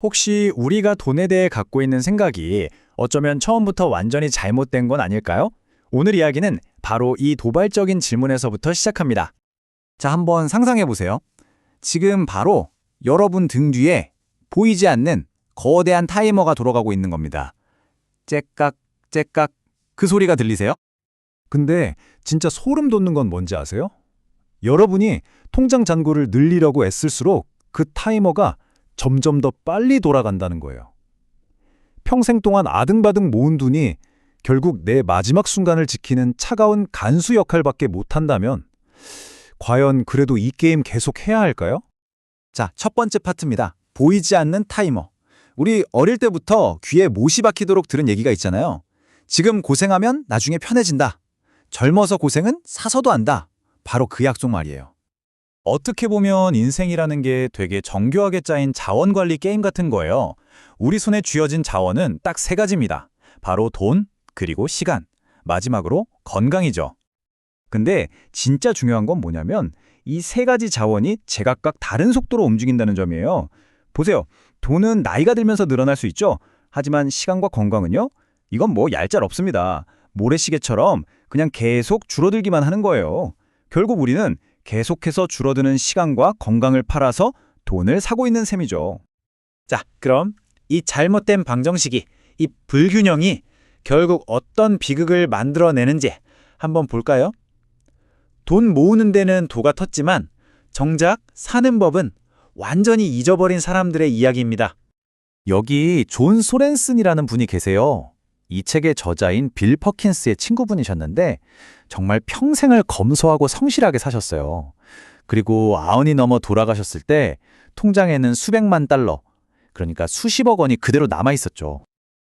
혹시 우리가 돈에 대해 갖고 있는 생각이 어쩌면 처음부터 완전히 잘못된 건 아닐까요? 오늘 이야기는 바로 이 도발적인 질문에서부터 시작합니다. 자, 한번 상상해 보세요. 지금 바로 여러분 등 뒤에 보이지 않는 거대한 타이머가 돌아가고 있는 겁니다. 째깍, 째깍. 그 소리가 들리세요? 근데 진짜 소름 돋는 건 뭔지 아세요? 여러분이 통장 잔고를 늘리려고 애쓸수록 그 타이머가 점점 더 빨리 돌아간다는 거예요. 평생 동안 아등바등 모은 돈이 결국 내 마지막 순간을 지키는 차가운 간수 역할밖에 못한다면 과연 그래도 이 게임 계속 해야 할까요? 자, 첫 번째 파트입니다. 보이지 않는 타이머. 우리 어릴 때부터 귀에 못이 박히도록 들은 얘기가 있잖아요. 지금 고생하면 나중에 편해진다. 젊어서 고생은 사서도 한다. 바로 그 약속 말이에요. 어떻게 보면 인생이라는 게 되게 정교하게 짜인 자원 관리 게임 같은 거예요. 우리 손에 쥐어진 자원은 딱 세 가지입니다. 바로 돈, 그리고 시간, 마지막으로 건강이죠. 근데 진짜 중요한 건 뭐냐면 이 세 가지 자원이 제각각 다른 속도로 움직인다는 점이에요. 보세요. 돈은 나이가 들면서 늘어날 수 있죠. 하지만 시간과 건강은요? 이건 뭐 얄짤 없습니다. 모래시계처럼 그냥 계속 줄어들기만 하는 거예요. 결국 우리는 계속해서 줄어드는 시간과 건강을 팔아서 돈을 사고 있는 셈이죠. 자, 그럼 이 잘못된 방정식이, 이 불균형이 결국 어떤 비극을 만들어내는지 한번 볼까요? 돈 모으는 데는 도가 텄지만 정작 사는 법은 완전히 잊어버린 사람들의 이야기입니다. 여기 존 소렌슨이라는 분이 계세요. 이 책의 저자인 빌 퍼킨스의 친구분이셨는데 정말 평생을 검소하고 성실하게 사셨어요. 그리고 아흔이 넘어 돌아가셨을 때 통장에는 수백만 달러, 그러니까 수십억 원이 그대로 남아 있었죠.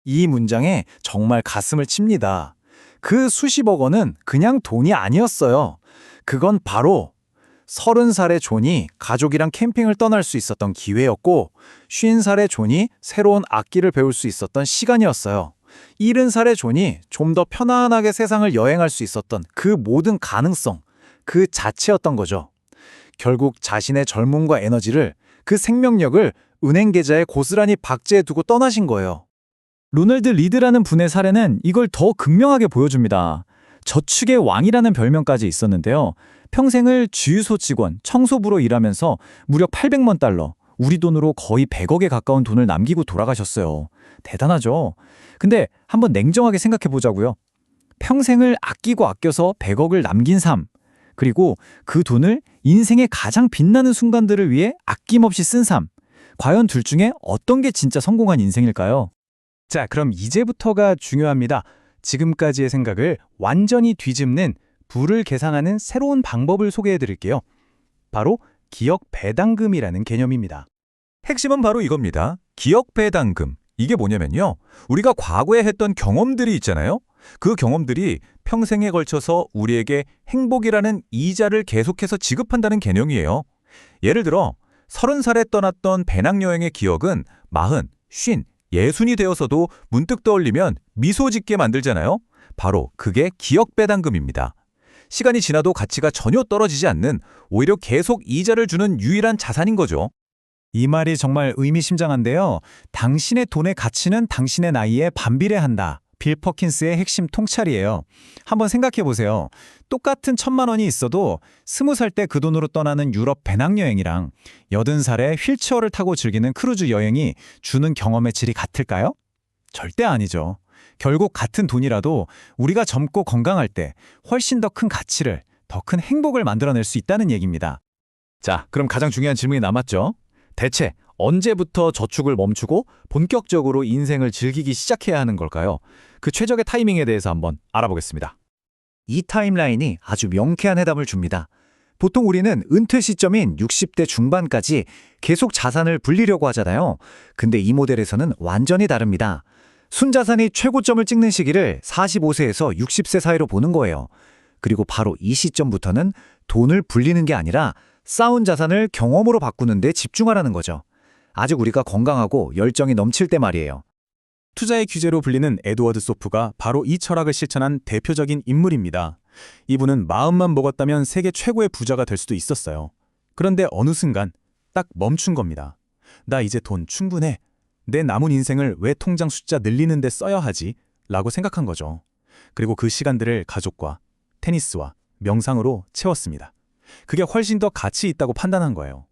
이 문장에 정말 가슴을 칩니다. 그 수십억 원은 그냥 돈이 아니었어요. 그건 바로 서른 살의 존이 가족이랑 캠핑을 떠날 수 있었던 기회였고, 쉰 살의 존이 새로운 악기를 배울 수 있었던 시간이었어요. 일흔 살의 존이 좀 더 편안하게 세상을 여행할 수 있었던 그 모든 가능성, 그 자체였던 거죠. 결국 자신의 젊음과 에너지를, 그 생명력을 은행 계좌에 고스란히 박제해 두고 떠나신 거예요. 로널드 리드라는 분의 사례는 이걸 더 극명하게 보여줍니다. 저축의 왕이라는 별명까지 있었는데요. 평생을 주유소 직원, 청소부로 일하면서 무려 800만 달러, 우리 돈으로 거의 100억에 가까운 돈을 남기고 돌아가셨어요. 대단하죠? 근데 한번 냉정하게 생각해 보자고요. 평생을 아끼고 아껴서 100억을 남긴 삶, 그리고 그 돈을 인생의 가장 빛나는 순간들을 위해 아낌없이 쓴 삶. 과연 둘 중에 어떤 게 진짜 성공한 인생일까요? 자, 그럼 이제부터가 중요합니다. 지금까지의 생각을 완전히 뒤집는 부를 계산하는 새로운 방법을 소개해 드릴게요. 바로 기억 배당금이라는 개념입니다. 핵심은 바로 이겁니다. 기억 배당금. 이게 뭐냐면요. 우리가 과거에 했던 경험들이 있잖아요. 그 경험들이 평생에 걸쳐서 우리에게 행복이라는 이자를 계속해서 지급한다는 개념이에요. 예를 들어, 서른 살에 떠났던 배낭여행의 기억은 마흔, 쉰, 예순이 되어서도 문득 떠올리면 미소 짓게 만들잖아요. 바로 그게 기억 배당금입니다. 시간이 지나도 가치가 전혀 떨어지지 않는 오히려 계속 이자를 주는 유일한 자산인 거죠. 이 말이 정말 의미심장한데요. 당신의 돈의 가치는 당신의 나이에 반비례한다. 빌 퍼킨스의 핵심 통찰이에요. 한번 생각해 보세요. 똑같은 천만 원이 있어도 스무 살 때 그 돈으로 떠나는 유럽 배낭여행이랑 여든 살에 휠체어를 타고 즐기는 크루즈 여행이 주는 경험의 질이 같을까요? 절대 아니죠. 결국 같은 돈이라도 우리가 젊고 건강할 때 훨씬 더 큰 가치를, 더 큰 행복을 만들어낼 수 있다는 얘기입니다. 자, 그럼 가장 중요한 질문이 남았죠. 대체 언제부터 저축을 멈추고 본격적으로 인생을 즐기기 시작해야 하는 걸까요? 그 최적의 타이밍에 대해서 한번 알아보겠습니다. 이 타임라인이 아주 명쾌한 해답을 줍니다. 보통 우리는 은퇴 시점인 60대 중반까지 계속 자산을 불리려고 하잖아요. 근데 이 모델에서는 완전히 다릅니다. 순자산이 최고점을 찍는 시기를 45세에서 60세 사이로 보는 거예요. 그리고 바로 이 시점부터는 돈을 불리는 게 아니라 쌓은 자산을 경험으로 바꾸는 데 집중하라는 거죠. 아직 우리가 건강하고 열정이 넘칠 때 말이에요. 투자의 규제로 불리는 에드워드 소프가 바로 이 철학을 실천한 대표적인 인물입니다. 이분은 마음만 먹었다면 세계 최고의 부자가 될 수도 있었어요. 그런데 어느 순간 딱 멈춘 겁니다. 나 이제 돈 충분해. 내 남은 인생을 왜 통장 숫자 늘리는 데 써야 하지? 라고 생각한 거죠. 그리고 그 시간들을 가족과 테니스와 명상으로 채웠습니다. 그게 훨씬 더 가치 있다고 판단한 거예요.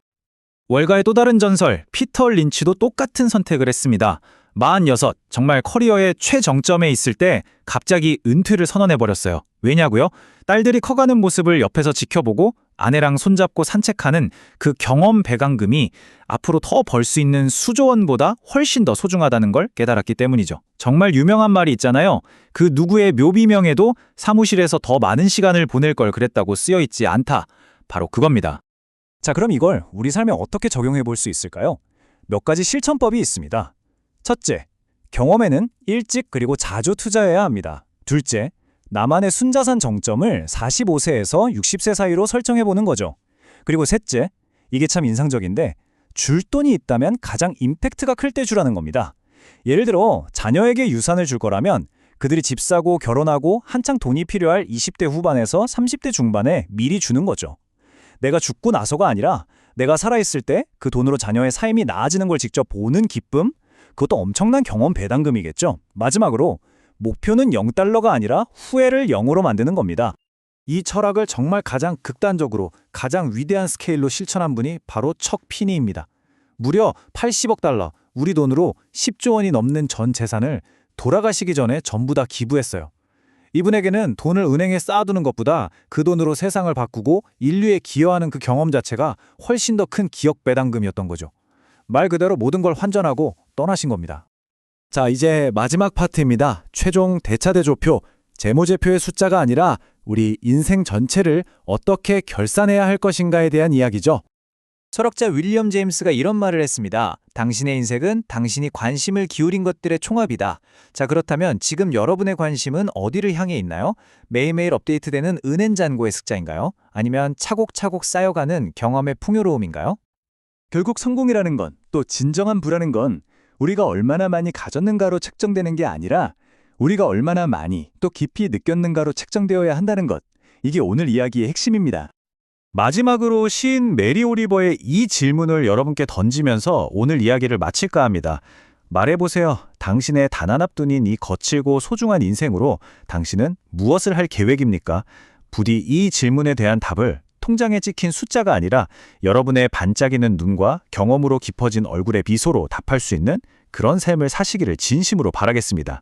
월가의 또 다른 전설, 피터 린치도 똑같은 선택을 했습니다. 46, 정말 커리어의 최정점에 있을 때 갑자기 은퇴를 선언해버렸어요. 왜냐고요? 딸들이 커가는 모습을 옆에서 지켜보고 아내랑 손잡고 산책하는 그 경험 배강금이 앞으로 더 벌 수 있는 수조 원보다 훨씬 더 소중하다는 걸 깨달았기 때문이죠. 정말 유명한 말이 있잖아요. 그 누구의 묘비명에도 사무실에서 더 많은 시간을 보낼 걸 그랬다고 쓰여 있지 않다. 바로 그겁니다. 자, 그럼 이걸 우리 삶에 어떻게 적용해 볼 수 있을까요? 몇 가지 실천법이 있습니다. 첫째, 경험에는 일찍 그리고 자주 투자해야 합니다. 둘째, 나만의 순자산 정점을 45세에서 60세 사이로 설정해 보는 거죠. 그리고 셋째, 이게 참 인상적인데 줄 돈이 있다면 가장 임팩트가 클 때 주라는 겁니다. 예를 들어 자녀에게 유산을 줄 거라면 그들이 집 사고 결혼하고 한창 돈이 필요할 20대 후반에서 30대 중반에 미리 주는 거죠. 내가 죽고 나서가 아니라 내가 살아있을 때 그 돈으로 자녀의 삶이 나아지는 걸 직접 보는 기쁨? 그것도 엄청난 경험 배당금이겠죠. 마지막으로 목표는 0달러가 아니라 후회를 0으로 만드는 겁니다. 이 철학을 정말 가장 극단적으로 가장 위대한 스케일로 실천한 분이 바로 척 피니입니다. 무려 80억 달러, 우리 돈으로 10조 원이 넘는 전 재산을 돌아가시기 전에 전부 다 기부했어요. 이분에게는 돈을 은행에 쌓아두는 것보다 그 돈으로 세상을 바꾸고 인류에 기여하는 그 경험 자체가 훨씬 더 큰 기억 배당금이었던 거죠. 말 그대로 모든 걸 환전하고 떠나신 겁니다. 자, 이제 마지막 파트입니다. 최종 대차대조표. 재무제표의 숫자가 아니라 우리 인생 전체를 어떻게 결산해야 할 것인가에 대한 이야기죠. 철학자 윌리엄 제임스가 이런 말을 했습니다. 당신의 인생은 당신이 관심을 기울인 것들의 총합이다. 자, 그렇다면 지금 여러분의 관심은 어디를 향해 있나요? 매일매일 업데이트되는 은행 잔고의 숫자인가요? 아니면 차곡차곡 쌓여가는 경험의 풍요로움인가요? 결국 성공이라는 건 또 진정한 부라는 건 우리가 얼마나 많이 가졌는가로 책정되는 게 아니라 우리가 얼마나 많이 또 깊이 느꼈는가로 책정되어야 한다는 것. 이게 오늘 이야기의 핵심입니다. 마지막으로 시인 메리 오리버의 이 질문을 여러분께 던지면서 오늘 이야기를 마칠까 합니다. 말해보세요. 당신의 단한 앞둔인 이 거칠고 소중한 인생으로 당신은 무엇을 할 계획입니까? 부디 이 질문에 대한 답을 통장에 찍힌 숫자가 아니라 여러분의 반짝이는 눈과 경험으로 깊어진 얼굴의 미소로 답할 수 있는 그런 삶을 사시기를 진심으로 바라겠습니다.